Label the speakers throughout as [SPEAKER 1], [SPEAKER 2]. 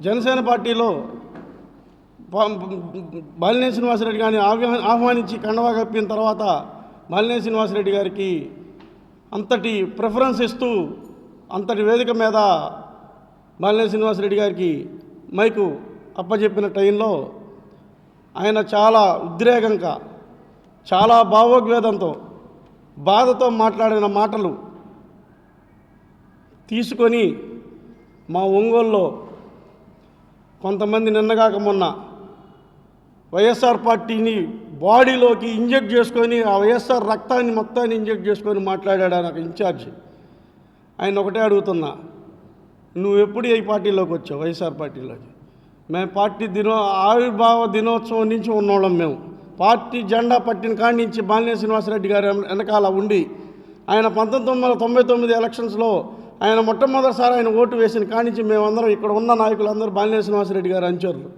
[SPEAKER 1] జనసేన పార్టీలో ప- శ్రీనివాసరెడ్డి గారిని ఆహ్వానించి కండవా కప్పిన తర్వాత బాలినే శ్రీనివాసరెడ్డి గారికి అంతటి ప్రిఫరెన్స్ ఇస్తూ అంతటి వేదిక మీద బాలినే శ్రీనివాసరెడ్డి గారికి మైకు అప్పచెప్పిన టైంలో ఆయన చాలా ఉద్రేకంగా చాలా భావోద్వేదంతో బాధతో మాట్లాడిన మాటలు తీసుకొని మా ఒంగోలులో కొంతమంది నిన్నగాక మొన్న వైఎస్ఆర్ పార్టీని బాడీలోకి ఇంజెక్ట్ చేసుకొని ఆ వైఎస్ఆర్ రక్తాన్ని మొత్తాన్ని ఇంజెక్ట్ చేసుకొని మాట్లాడాడు నాకు ఇన్ఛార్జ్. ఆయన ఒకటే అడుగుతున్నా నువ్వు ఎప్పుడు ఈ పార్టీలోకి వచ్చావు? వైఎస్ఆర్ పార్టీలోకి? మేము పార్టీ దినో ఆవిర్భావ దినోత్సవం నుంచి ఉన్నోళ్ళం మేము. పార్టీ జెండా పట్టిన కాడి నుంచి బాలినే శ్రీనివాసరెడ్డి గారు వెనకాల ఉండి ఆయన పంతొమ్మిది వందల తొంభై తొమ్మిది ఎలక్షన్స్లో ఆయన మొట్టమొదటిసారి ఆయన ఓటు వేసిన కానించి మేమందరం ఇక్కడ ఉన్న నాయకులందరూ బాలినేని శ్రీనివాసరెడ్డి గారు అంచర్లు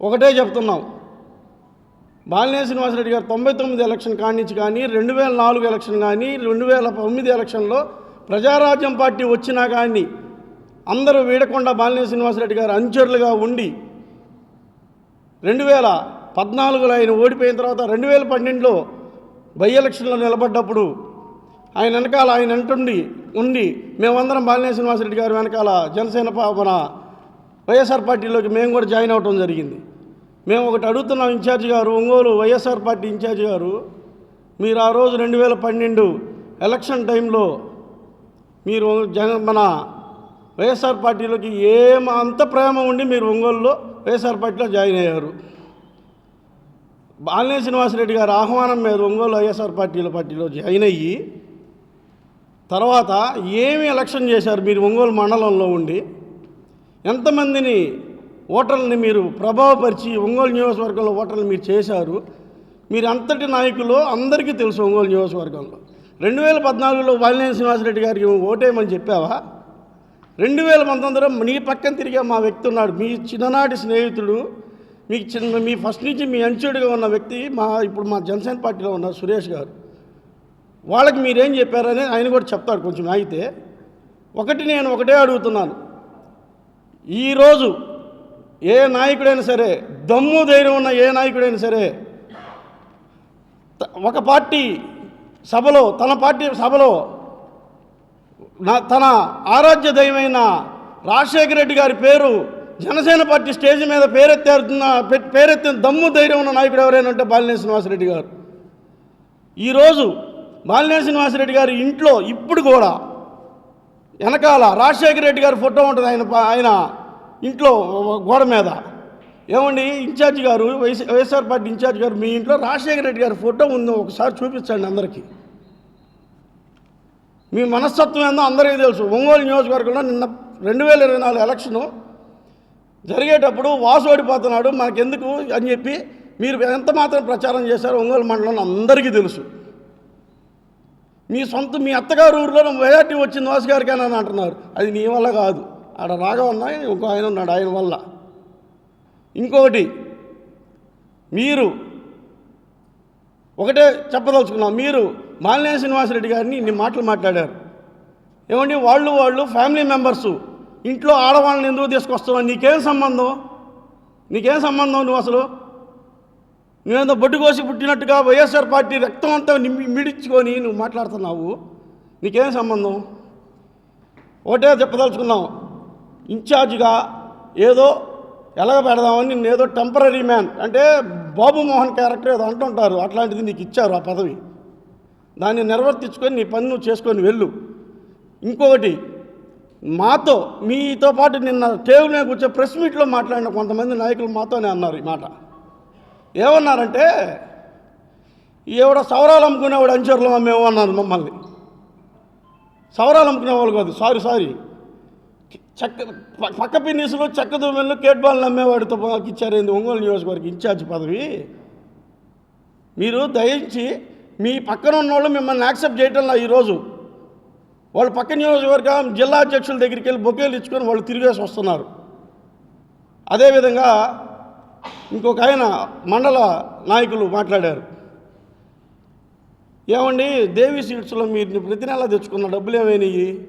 [SPEAKER 1] ఒకటే చెప్తున్నాం. బాలినేని శ్రీనివాసరెడ్డి గారు తొంభై తొమ్మిది ఎలక్షన్ కానించి కానీ రెండు వేల నాలుగు ఎలక్షన్ కానీ రెండు వేల తొమ్మిది ఎలక్షన్లో ప్రజారాజ్యం పార్టీ వచ్చినా కానీ అందరూ వీడకుండా బాలినేని శ్రీనివాసరెడ్డి గారు అంచరులుగా ఉండి రెండు వేల పద్నాలుగులో ఆయన ఓడిపోయిన తర్వాత రెండు వేల పన్నెండులో బై ఎలక్షన్లో నిలబడ్డప్పుడు ఆయన వెనకాల ఆయన అంటుండి ఉండి మేమందరం బాలినేని శ్రీనివాసరెడ్డి గారి వెనకాల జనసేన పాపన మన వైఎస్ఆర్ పార్టీలోకి మేము కూడా జాయిన్ అవ్వటం జరిగింది. మేము ఒకటి అడుగుతున్నాం ఇన్ఛార్జ్ గారు ఒంగోలు వైఎస్ఆర్ పార్టీ ఇన్ఛార్జ్ గారు మీరు ఆ రోజు రెండు వేల పన్నెండు ఎలక్షన్ టైంలో మీరు జగ మన వైఎస్ఆర్ పార్టీలోకి ఏం అంత ప్రేమ ఉండి మీరు ఒంగోలులో వైఎస్ఆర్ పార్టీలో జాయిన్ అయ్యారు. బాలినేని శ్రీనివాసరెడ్డి గారు ఆహ్వానం మీద ఒంగోలు వైఎస్ఆర్ పార్టీలో పార్టీలో జాయిన్ అయ్యి తర్వాత ఏమి ఎలక్షన్ చేశారు? మీరు ఒంగోలు మండలంలో ఉండి ఎంతమందిని ఓటర్లని మీరు ప్రభావపరిచి ఒంగోలు నియోజకవర్గంలో ఓటర్లు మీరు చేశారు? మీరు అంతటి నాయకులు అందరికీ తెలుసు ఒంగోలు నియోజకవర్గంలో. రెండు వేల పద్నాలుగులో వాలినేని శ్రీనివాసరెడ్డి గారికి ఓటేయమని చెప్పావా? రెండు వేల పంతొమ్మిదిలో నీ పక్కన తిరిగే మా వ్యక్తి ఉన్నాడు. మీ చిన్ననాటి స్నేహితుడు మీకు చిన్న మీ ఫస్ట్ నుంచి మీ అంచుడిగా ఉన్న వ్యక్తి మా ఇప్పుడు మా జనసేన పార్టీలో ఉన్న సురేష్ గారు. వాళ్ళకి మీరేం చెప్పారని ఆయన కూడా చెప్తాడు కొంచెం అయితే ఒకటి నేను ఒకటే అడుగుతున్నాను. ఈరోజు ఏ నాయకుడైనా సరే దమ్ము ధైర్యం ఉన్న ఏ నాయకుడైనా సరే ఒక పార్టీ సభలో తన పార్టీ సభలో నా తన ఆరాధ్య దైవమైన రాజశేఖర రెడ్డి గారి పేరు జనసేన పార్టీ స్టేజ్ మీద పేరెత్తారుతున్న పేరెత్తిన దమ్ము ధైర్యం ఉన్న నాయకుడు ఎవరైనా అంటే బాలినేని శ్రీనివాసరెడ్డి గారు. ఈరోజు బాలినేని శ్రీనివాసరెడ్డి గారి ఇంట్లో ఇప్పుడు కూడా వెనకాల రాజశేఖర రెడ్డి గారి ఫోటో ఉంటుంది ఆయన ఆయన ఇంట్లో గోడ మీద. ఏమండి? ఇన్ఛార్జ్ గారు వైఎస్ వైఎస్ఆర్ పార్టీ ఇన్ఛార్జ్ గారు మీ ఇంట్లో రాజశేఖర రెడ్డి గారి ఫోటో ఉందో ఒకసారి చూపించండి అందరికీ. మీ మనస్తత్వం ఏందో అందరికీ తెలుసు. ఒంగోలు నియోజకవర్గంలో నిన్న రెండు వేల ఇరవై నాలుగు ఎలక్షను జరిగేటప్పుడు వాసు ఓడిపోతున్నాడు. మనకెందుకు అని చెప్పి మీరు ఎంత మాత్రం ప్రచారం చేశారో ఒంగోలు మండలంలో అందరికీ తెలుసు. మీ సొంత మీ అత్తగారు ఊరిలో మెజార్టీ వచ్చింది వాసు గారికి అని అంటున్నారు. అది నీ వల్ల కాదు. ఆడ రాఘవన్న ఇంకో ఆయన ఉన్నాడు ఆయన వల్ల. ఇంకొకటి మీరు ఒకటే చెప్పదలుచుకున్నాం. మీరు మాలినేని శ్రీనివాసరెడ్డి గారిని ఇన్ని మాటలు మాట్లాడారు. ఏమండి వాళ్ళు వాళ్ళు ఫ్యామిలీ మెంబర్సు ఇంట్లో ఆడవాళ్ళని ఎందుకు తీసుకొస్తున్నావు? నీకేం సంబంధం? నీకేం సంబంధం నువ్వు అసలు? నువ్వేందో బొడ్డు కోసి పుట్టినట్టుగా వైఎస్ఆర్ పార్టీ రక్తం అంతా నిమ్మి నువ్వు మాట్లాడుతున్నావు? నీకేం సంబంధం? ఒకటే చెప్పదలుచుకున్నావు. ఇన్ఛార్జిగా ఏదో ఎలాగ పెడదామని నిన్ను ఏదో టెంపరీ మ్యాన్ అంటే బాబు మోహన్ క్యారెక్టర్ ఏదో అంటుంటారు. అట్లాంటిది నీకు ఇచ్చారు ఆ పదవి. దాన్ని నిర్వర్తించుకొని నీ పని నువ్వు చేసుకొని వెళ్ళు. ఇంకొకటి మాతో మీతో పాటు నిన్న టేబుల్ మీద కూర్చో ప్రెస్ మీట్లో మాట్లాడిన కొంతమంది నాయకులు మాతోనే అన్నారు ఈ మాట. ఏమన్నారంటే ఎవడ సవరాలు అమ్ముకునేవాడు అంచర్లు మేము అన్నారు మమ్మల్ని. సవరాలు అమ్ముకునేవాళ్ళు కాదు సారీ సారీ. చెక్క ప- పక్క పిన్నీసులు చెక్క దువ్వెళ్ళు కేట్బాల్ని అమ్మేవాడితో మాకు ఇచ్చారేంది ఒంగోలు నియోజకవర్గం ఇన్ఛార్జ్ పదవి. మీరు దయించి మీ పక్కన ఉన్న వాళ్ళు మిమ్మల్ని యాక్సెప్ట్ చేయటంలా ఈరోజు. వాళ్ళు పక్క నియోజకవర్గం జిల్లా అధ్యక్షుల దగ్గరికి వెళ్ళి బొకేలు ఇచ్చుకొని వాళ్ళు తిరిగేసి వస్తున్నారు. అదేవిధంగా ఇంకొక ఆయన మండల నాయకులు మాట్లాడారు. ఏమండి దేవి సీట్స్లో మీరు ప్రతి నెల తెచ్చుకున్న డబ్బులు ఏమైనాయి?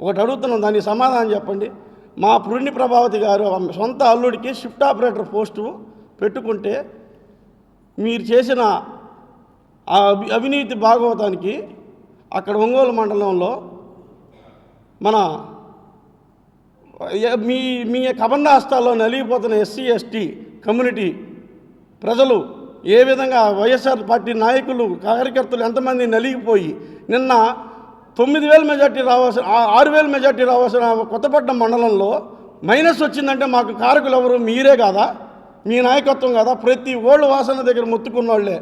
[SPEAKER 1] ఒకటి అడుగుతున్నాం దానికి సమాధానం చెప్పండి. మా పురుణి ప్రభావతి గారు ఆమె సొంత అల్లుడికి షిఫ్ట్ ఆపరేటర్ పోస్టు పెట్టుకుంటే మీరు చేసిన ఆ అవి- అవినీతి భాగవతానికి అక్కడ ఒంగోలు మండలంలో మన మీ మీ మీ కబంధాస్తాల్లో నలిగిపోతున్న ఎస్సీ ఎస్టీ కమ్యూనిటీ ప్రజలు ఏ విధంగా వైఎస్ఆర్ పార్టీ నాయకులు కార్యకర్తలు ఎంతమంది నలిగిపోయి నిన్న తొమ్మిది వేల మెజార్టీ రావాల్సిన ఆరు వేల మెజార్టీ రావాల్సిన కొత్తపట్నం మండలంలో మైనస్ వచ్చిందంటే మాకు కారకులు ఎవరు? మీరే కాదా? మీ నాయకత్వం కదా? ప్రతి ఓళ్ళు వాసన దగ్గర మొత్తుకున్న వాళ్ళే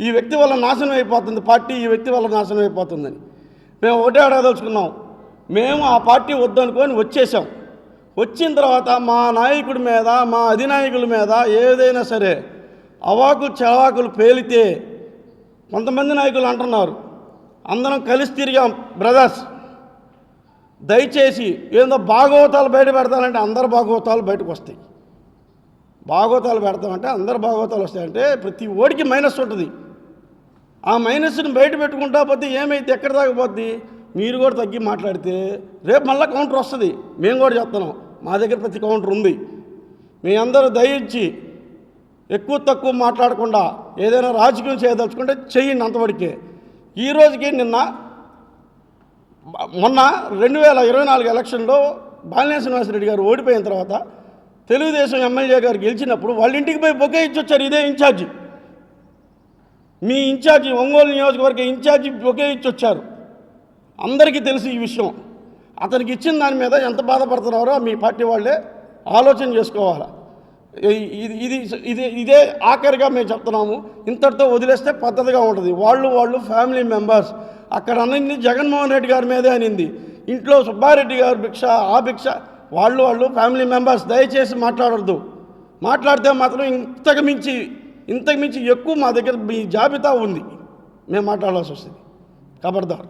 [SPEAKER 1] ఈ వ్యక్తి వల్ల నాశనం అయిపోతుంది. పార్టీ ఈ వ్యక్తి వల్ల నాశనం అయిపోతుందని. మేము ఒకటే అడగదలుచుకున్నాం మేము ఆ పార్టీ వద్దనుకొని వచ్చేసాం. వచ్చిన తర్వాత మా నాయకుడి మీద మా అధినాయకుల మీద ఏదైనా సరే అవాకులు చవాకులు పేలితే కొంతమంది నాయకులు అంటున్నారు. అందరం కలిసి తిరిగాం బ్రదర్స్. దయచేసి ఏందో భాగవతాలు బయట పెడతానంటే అందరు భాగవతాలు బయటకు వస్తాయి. భాగవతాలు పెడతామంటే అందరు భాగవతాలు వస్తాయంటే ప్రతి ఓడికి మైనస్ ఉంటుంది. ఆ మైనస్ని బయట పెట్టుకుంటా పోతే ఏమైతే ఎక్కడ దాకపోద్ది మీరు కూడా తగ్గి మాట్లాడితే రేపు మళ్ళీ కౌంటర్ వస్తుంది. మేము కూడా చెప్తున్నాం మా దగ్గర ప్రతి కౌంటర్ ఉంది. మీ అందరూ దయించి ఎక్కువ తక్కువ మాట్లాడకుండా ఏదైనా రాజకీయం చేయదలుచుకుంటే చెయ్యండి అంతవరకే. ఈ రోజుకి నిన్న మొన్న రెండు వేల ఇరవై నాలుగు ఎలక్షన్లో బాలినేని శ్రీనివాసరెడ్డి గారు ఓడిపోయిన తర్వాత తెలుగుదేశం ఎమ్మెల్యే గారు గెలిచినప్పుడు వాళ్ళ ఇంటికి పోయి బొకే ఇచ్చి వచ్చారు ఇదే ఇన్ఛార్జి. మీ ఇన్ఛార్జి ఒంగోలు నియోజకవర్గ ఇన్ఛార్జి బొకే ఇచ్చి వచ్చారు అందరికీ తెలుసు ఈ విషయం. అతనికి ఇచ్చిన దాని మీద ఎంత బాధపడుతున్నారో మీ పార్టీ వాళ్ళే ఆలోచన చేసుకోవాలి. ఇది ఇది ఇది ఇదే ఆఖరిగా మేము చెప్తున్నాము. ఇంతటితో వదిలేస్తే పద్ధతిగా ఉంటుంది. వాళ్ళు వాళ్ళు ఫ్యామిలీ మెంబర్స్. అక్కడ అనింది జగన్మోహన్ రెడ్డి గారి మీదే అనింది. ఇంట్లో సుబ్బారెడ్డి గారు భిక్ష ఆ భిక్ష వాళ్ళు వాళ్ళు ఫ్యామిలీ మెంబర్స్ దయచేసి మాట్లాడద్దు. మాట్లాడితే మాత్రం ఇంతకు మించి ఇంతకు మించి ఎక్కువ మా దగ్గర మీ జాబితా ఉంది. మేము మాట్లాడాల్సి వస్తుంది. ఖబర్దార్